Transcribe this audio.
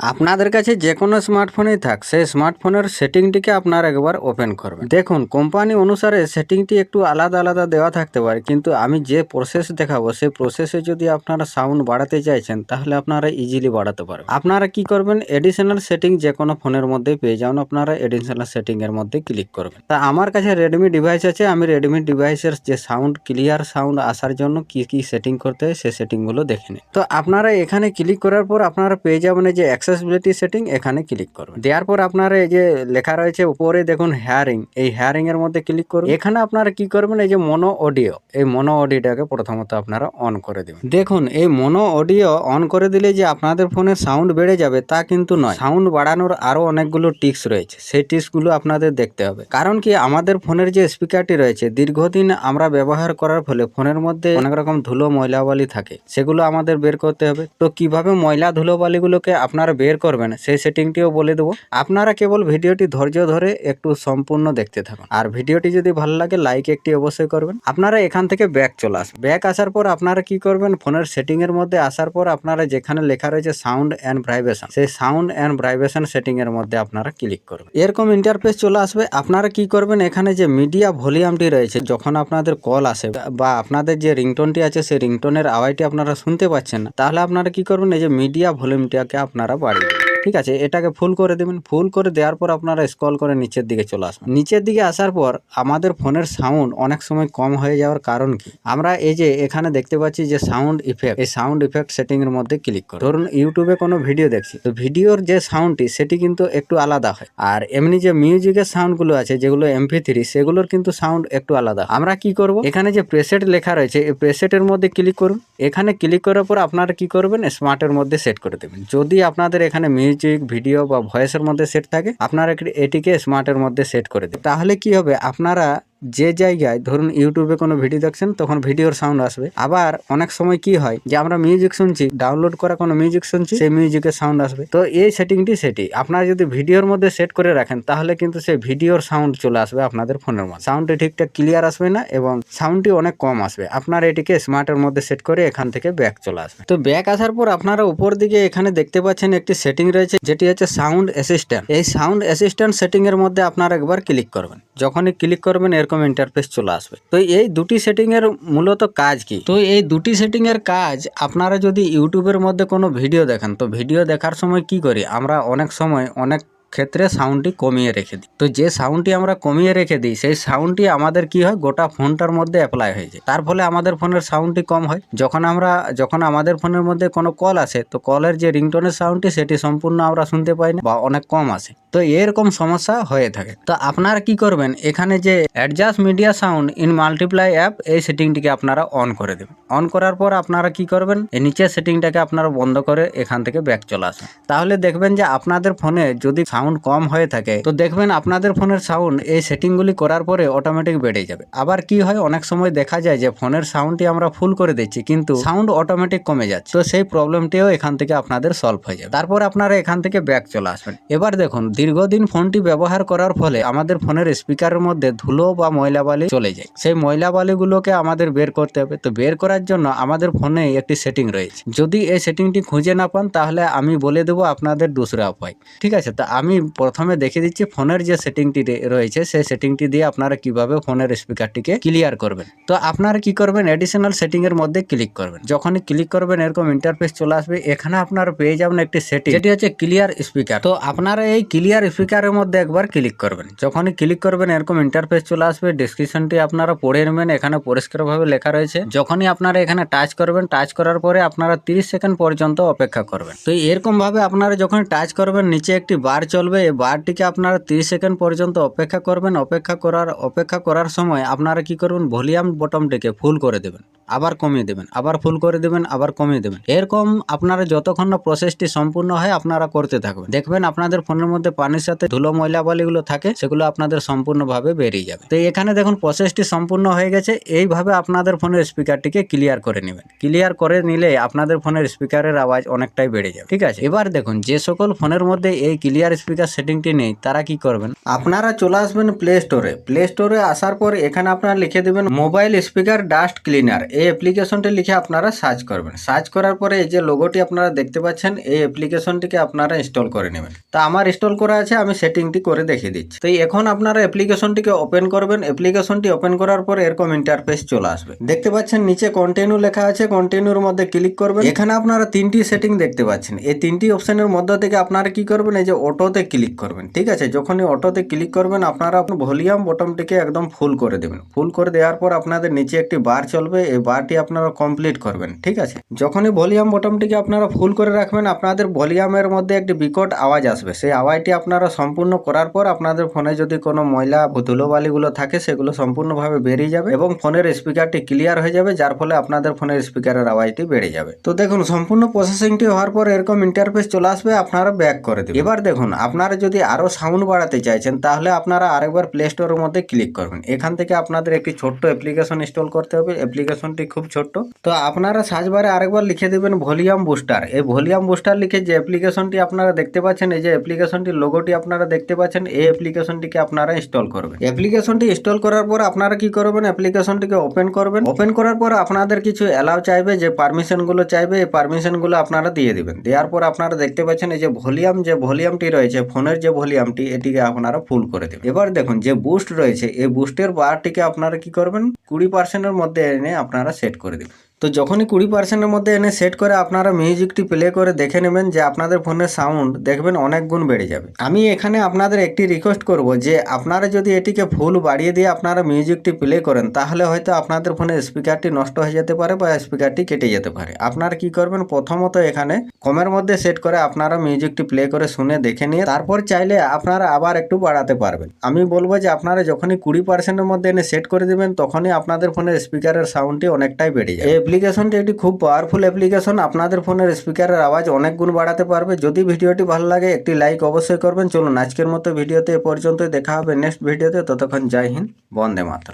আপনাদের কাছে যে কোনো স্মার্টফোনেই থাক, সেই স্মার্টফোনের সেটিংটিকে আপনার একবার ওপেন করবেন। দেখুন কোম্পানি অনুসারে সেটিংটি একটু আলাদা আলাদা দেওয়া থাকতে পারে, কিন্তু আমি যে প্রসেস দেখাবো, সেই প্রসেসে যদি আপনারা সাউন্ড বাড়াতে চাইছেন, তাহলে আপনারা ইজিলি বাড়াতে পারবেন। আপনারা কি করবেন? এডিশনাল সেটিং যে কোনো ফোনের মধ্যে পেয়ে যাবেন আপনারা এডিশনাল সেটিং এর মধ্যে ক্লিক করবেন। তা আমার কাছে রেডমি ডিভাইস আছে, আমি রেডমি ডিভাইসের যে সাউন্ড ক্লিয়ার সাউন্ড আসার জন্য কি কি সেটিং করতে হয়, সেই সেটিংগুলো দেখে নিন তো আপনারা এখানে ক্লিক করার পর আপনারা পেয়ে যাবেন যে অ্যাক্সেসিবিলিটি সেটিং এখানে ক্লিক করবেন। দেওয়ার পর আপনারা এই যে লেখা রয়েছে উপরে দেখুন হেয়ারিং এই হেয়ারিং এর মধ্যে ক্লিক করুন। এখানে আপনারা কি করবেন, এই যে মনো অডিও এই মনো অডিওটাকে প্রথমত আপনারা অন করে দেবেন। দেখুন, এই মনো অডিও অন করে দিলে যে আপনাদের ফোনে সাউন্ড বেড়ে যাবে তা কিন্তু নয়। সাউন্ড বাড়ানোর আরও অনেকগুলো টিক্স রয়েছে। সেই টিক্সগুলো আপনাদের দেখতে হবে। কারণ কি, আমাদের ফোনের যে স্পিকারটি রয়েছে, দীর্ঘদিন আমরা ব্যবহার করার ফলে ফোনের মধ্যে অনেক রকম ধুলো ময়লাবালি থাকে। সেগুলো আমাদের বের করতে হবে। তো কীভাবে ময়লা ধুলোবালিগুলোকে আপনারা বের করবেন, সেই সেটিংটিও বলে দেবো। আপনারা কেবল ভিডিওটি ধৈর্য ধরে একটু সম্পূর্ণ দেখতে থাকুন। আর ভিডিওটি যদি ভালো লাগে লাইক একটি অবশ্যই করবেন। আপনারা এখান থেকে ব্যাক চলে আসবেন। ব্যাক আসার পর আপনারা কি করবেন? ফোনের সেটিং এর মধ্যে আসার পর আপনারা যেখানে লেখা রয়েছে সাউন্ড অ্যান্ড ভাইব্রেশন সেই সাউন্ড অ্যান্ড ভাইব্রেশন সেটিং এর মধ্যে আপনারা ক্লিক করবেন। এরকম ইন্টারফেস চলে আসবে। আপনারা কি করবেন? এখানে যে মিডিয়া ভলিউমটি রয়েছে, যখন আপনাদের কল আসে, বা আপনাদের যে রিংটোনটি আছে, সেই রিংটোনের আওয়াজটি আপনারা শুনতে পাচ্ছেন না, তাহলে আপনারা কি করবেন? এই যে মিডিয়া ভলিউমটাকে আপনারা বাড়িয়ে দেবেন। ঠিক আছে, এটাকে ফুল করে দেবেন। ফুল করে দেওয়ার পর আপনারা স্ক্রল করে নিচের দিকে চলে আসবেন। নিচের দিকে আসার পর আমাদের ফোনের সাউন্ড অনেক সময় কম হয়ে যাওয়ার কারণ কি? আমরা এই যে এখানে দেখতে পাচ্ছি যে সাউন্ড ইফেক্ট এই সাউন্ড ইফেক্ট সেটিং এর মধ্যে ক্লিক করুন। ধরুন ইউটিউবে কোনো ভিডিও দেখছি। তো ভিডিওর যে সাউন্ডটি সেটি কিন্তু একটু আলাদা হয়। আর এমনি যে মিউজিকের সাউন্ডগুলো আছে, যেগুলো এমপি থ্রি সেগুলোর কিন্তু সাউন্ড একটু আলাদা। আমরা কি করব? এখানে যে প্রেসেট লেখা রয়েছে, এই প্রেসেটের মধ্যে ক্লিক করুন। এখানে ক্লিক করার পর আপনারা কি করবেন? স্মার্টের মধ্যে সেট করে দেবেন। যদি আপনাদের এখানে মিউজিক ভিডিও বা ভয়েসের মধ্যে সেট থাকে, আপনারা এটিকে স্মার্টের মধ্যে সেট করে দেবেন তাহলে কি হবে? আপনারা যে জায়গায় ধরুন ইউটিউবে কোনো ভিডিও দেখছেন, তখন ভিডিওর সাউন্ড আসবে। আবার অনেক সময় কি হয় যে আমরা মিউজিক শুনছি ডাউনলোড করা কোনো মিউজিক শুনছি, সেই মিউজিকের সাউন্ড আসবে। তো এই সেটিংটি সেটি। আপনারা যদি ভিডিওর মধ্যে সেট করে রাখেন, তাহলে কিন্তু সেই ভিডিওর সাউন্ড চলে আসবে আপনাদের ফোনের মধ্যে। সাউন্ডটি ঠিকঠাক ক্লিয়ার আসবে না এবং সাউন্ডটি অনেক কম আসবে। আপনার এটিকে স্মার্টের মধ্যে সেট করে এখান থেকে ব্যাক চলে আসবে তো ব্যাক আসার পর আপনারা উপর দিকে এখানে দেখতে পাচ্ছেন একটি সেটিং রয়েছে, যেটি হচ্ছে সাউন্ড অ্যাসিস্ট্যান্ট এই সাউন্ড অ্যাসিস্ট্যান্ট সেটিং এর মধ্যে আপনারা একবার ক্লিক করবেন। যখনই ক্লিক করবেন, এরকম ইন্টারফেস চলে আসবে। তো এই দুটি সেটিং এর মূলত কাজ কি? তো এই দুটি সেটিং এর কাজ, আপনারা যদি ইউটিউবের মধ্যে কোনো ভিডিও দেখেন, তো ভিডিও দেখার সময় কি করি? আমরা অনেক সময় অনেক ক্ষেত্রে সাউন্ডটি কমিয়ে রেখে দিই। তো যে সাউন্ডটি আমরা কমিয়ে রেখে দিই, সেই সাউন্ডটি আমাদের কি হয়, গোটা ফোনটার মধ্যে অ্যাপ্লাই হয়ে যায়। তার ফলে আমাদের ফোনের সাউন্ডটি কম হয়। যখন আমরা, যখন আমাদের ফোনের মধ্যে কোনো কল আসে, তো কলের যে রিংটোনের সাউন্ডটি সেটি সম্পূর্ণ আমরা শুনতে পাই না বা অনেক কম আসে। তো এরকম সমস্যা হয়ে থাকে। তো আপনারা কি করবেন, এখানে যে adjust media sound in multiply app এই সেটিংটিকে আপনারা অন করে দেবেন। অন করার পর আপনারা কি করবেন, এই নিচের সেটিংটাকে আপনারা বন্ধ করে এখান থেকে ব্যাক চলে আসেন। তাহলে দেখবেন যে আপনাদের ফোনে যদি সাউন্ড কম হয়ে থাকে। তো দেখবেন আপনাদের ফোনের সাউন্ড এই সেটিংগুলি করার পরে অটোমেটিক বেড়ে যাবে। আবার কি হয়, অনেক সময় দেখা যায় যে ফোনের সাউন্ডটি আমরা ফুল করে দিচ্ছি, কিন্তু সাউন্ড অটোমেটিক কমে যাচ্ছে। তো সেই প্রবলেমটিও এখান থেকে আপনাদের সলভ হয়ে যাবে। তারপর আপনারা এখান থেকে ব্যাক চলে আসবেন। এবার দেখুন, দীর্ঘদিন ফোনটি ব্যবহার করার ফলে আমাদের ফোনের স্পিকারের মধ্যে ধুলো বা ময়লা বালি চলে যায়। সেই ময়লা বালিগুলোকে আমাদের বের করতে হবে। তো বের করার জন্য আমাদের ফোনে একটি সেটিং রয়েছে। যদি এই সেটিংটি খুঁজে না পান, তাহলে আমি বলে দেবো আপনাদের দুসরা উপায়। ঠিক আছে? তো আমি প্রথমে দেখে দিচ্ছি ফোনের যে সেটিংটি রয়েছে, সেই সেটিংটি দিয়ে আপনারা কীভাবে ফোনের স্পিকারটিকে ক্লিয়ার করবেন। তো আপনারা কি করবেন এডিশনাল সেটিং এর মধ্যে ক্লিক করবেন। যখনই ক্লিক করবেন, এরকম ইন্টারফেস চলে আসবে। এখানে আপনারা পেয়ে যাবেন একটি সেটিং যেটি হচ্ছে ক্লিয়ার স্পিকার তো আপনারা এই ক্লিয়ার স্পিকারের মধ্যে একবার ক্লিক করবেন। যখনই ক্লিক করবেন, এরকম ইন্টারফেস চলে আসবে। ডেসক্রিপশনটি আপনারা পড়ে নেবেন। এখানে পরিষ্কারভাবে লেখা রয়েছে। যখনই আপনারা এখানে টাচ করবেন টাচ করার পরে আপনারা 30 সেকেন্ড পর্যন্ত অপেক্ষা করবেন। তো এরকম ভাবে আপনারা যখন টাচ করবেন, নিচে একটি বার চলবে এই বারটিকে আপনারা 30 সেকেন্ড পর্যন্ত অপেক্ষা করবেন। অপেক্ষা করার অপেক্ষা করার সময় আপনারা কি করবেন? ভলিউম বটমটিকে ফুল করে দেবেন, আবার কমিয়ে দেবেন, আবার ফুল করে দেবেন, আবার কমিয়ে দেবেন। এরকম আপনারা যতক্ষণ না প্রসেসটি সম্পূর্ণ হয়, আপনারা করতে থাকবেন। দেখবেন আপনাদের ফোনের মধ্যে পানির সাথে ধুলো ময়লা বালিগুলো থাকে, সেগুলো আপনাদের সম্পূর্ণভাবে বেরিয়ে যাবে। তো এখানে দেখুন প্রসেসটি সম্পূর্ণ হয়ে গেছে। এইভাবে আপনাদের ফোনের স্পিকারটিকে ক্লিয়ার করে নেবেন। ক্লিয়ার করে নিলে আপনাদের ফোনের স্পিকারের আওয়াজ অনেকটাই বেড়ে যাবে। ঠিক আছে? এবার দেখুন, যে সকল ফোনের মধ্যে এই ক্লিয়ার স্পিকার সেটিংটি নেই, তারা কি করবেন? আপনারা চলে আসবেন প্লে স্টোরে প্লে স্টোরে আসার পর এখানে আপনারা লিখে দেবেন মোবাইল স্পিকার ডাস্ট ক্লিনার এই অ্যাপ্লিকেশনটি লিখে আপনারা সার্চ করবেন। সার্চ করার পরে এই যে লোগোটি আপনারা দেখতে পাচ্ছেন, এই অ্যাপ্লিকেশনটিকে আপনারা ইনস্টল করে নেবেন। তা আমার ইনস্টল করা আছে, আমি সেটিংটি করে দেখিয়ে দিচ্ছি। তো এখন আপনারা অ্যাপ্লিকেশনটিকে ওপেন করবেন। অ্যাপ্লিকেশনটি ওপেন করার পর এরকম ইন্টারফেস চলে আসবে। দেখতে পাচ্ছেন, নিচে কন্টিনিউ লেখা আছে। কন্টিনিউর মধ্যে ক্লিক করবেন। এখানে আপনারা তিনটি সেটিং দেখতে পাচ্ছেন। এই তিনটি অপশনের মধ্য থেকে আপনারা কি করবেন? এই যে অটোতে ক্লিক করবেন, ঠিক আছে? যখনই অটোতে ক্লিক করবেন, আপনারা ভলিউম বটমটিকে একদম ফুল করে দেবেন। ফুল করে দেওয়ার পর আপনাদের নিচে একটি বার চলবে, এই বারটি আপনারা কমপ্লিট করবেন, ঠিক আছে? যখনই ভলিউম বটমটিকে আপনারা ফুল করে রাখবেন, আপনাদের ভলিউমের মধ্যে একটি বিকট আওয়াজ আসবে। সেই আওয়াজটি আপনারা সম্পূর্ণ করার পর আপনাদের ফোনে যদি কোনো ময়লা, ধুলোবালিগুলো থাকে, সেগুলো সম্পূর্ণভাবে বেরিয়ে যাবে এবং ফোনের স্পিকারটি ক্লিয়ার হয়ে যাবে, যার ফলে আপনাদের ফোনের স্পিকারের আওয়াজটি বেড়ে যাবে। তো দেখুন, সম্পূর্ণ প্রসেসিংটি হওয়ার পর এরকম ইন্টারফেস চলে আসবে, আপনারা ব্যাক করে দেবেন। এবার দেখুন আপনারা যদি আরও সাউন্ড বাড়াতে চাইছেন, তাহলে আপনারা আরেকবার প্লে স্টোরের মধ্যে ক্লিক করবেন। এখান থেকে আপনাদের একটি ছোট্ট অ্যাপ্লিকেশন ইনস্টল করতে হবে। অ্যাপ্লিকেশনটি খুব ছোট্ট। তো আপনারা সার্চ বারে আরেকবার লিখে দেবেন ভলিউম বুস্টার এই ভলিউম বুস্টার লিখে যে অ্যাপ্লিকেশনটি আপনারা দেখতে পাচ্ছেন, এই যে অ্যাপ্লিকেশনটির লোগোটি আপনারা দেখতে পাচ্ছেন, এই অ্যাপ্লিকেশনটিকে আপনারা ইনস্টল করবেন। অ্যাপ্লিকেশনটি ইনস্টল করার পর আপনারা কি করবেন? অ্যাপ্লিকেশনটিকে ওপেন করবেন। ওপেন করার পর আপনাদের কিছু অ্যালাউ চাইবে, যে পারমিশনগুলো চাইবে, এই পারমিশনগুলো আপনারা দিয়ে দেবেন। দেওয়ার পর আপনারা দেখতে পাচ্ছেন, এই যে ভলিউম যে ভলিউমটি রয়েছে ফোনের যে ভলিউমটি, এটিকে আপনারা ফুল করে দেবেন। এবার দেখুন, যে বুস্ট রয়েছে, এই বুস্টের বারটিকে আপনারা কি করবেন? কুড়ি পার্সেন্টের মধ্যে এনে আপনারা সেট করে দেবেন। তো যখনই কুড়ি পার্সেন্টের মধ্যে এনে সেট করে আপনারা মিউজিকটি প্লে করে দেখে নেবেন যে আপনাদের ফোনের সাউন্ড দেখবেন অনেক গুণ বেড়ে যাবে। আমি এখানে আপনাদের একটি রিকোয়েস্ট করব যে আপনারা যদি এটিকে ফুল বাড়িয়ে দিয়ে আপনারা মিউজিকটি প্লে করেন, তাহলে হয়তো আপনাদের ফোনের স্পিকারটি নষ্ট হয়ে যেতে পারে বা স্পিকারটি কেটে যেতে পারে। আপনারা কি করবেন? প্রথমত এখানে কমের মধ্যে সেট করে আপনারা মিউজিকটি প্লে করে শুনে দেখে নিয়ে, তারপর চাইলে আপনারা আবার একটু বাড়াতে পারবেন। আমি বলব যে আপনারা যখনই কুড়ি পার্সেন্টের মধ্যে এনে সেট করে দেবেন, তখনই আপনাদের ফোনের স্পিকারের সাউন্ডটি অনেকটাই বেড়ে যায় অ্যাপ্লিকেশনটি একটি খুব পাওয়ারফুল অ্যাপ্লিকেশন আপনাদের ফোনের স্পিকারের আওয়াজ অনেক গুণ বাড়াতে পারবে। যদি ভিডিওটি ভালো লাগে, একটি লাইক অবশ্যই করবেন। চলুন আজকের মতো ভিডিওতে এ পর্যন্তই। দেখা হবে নেক্সট ভিডিওতে ততক্ষণ জয় হিন্দ, বন্দে মাতরম।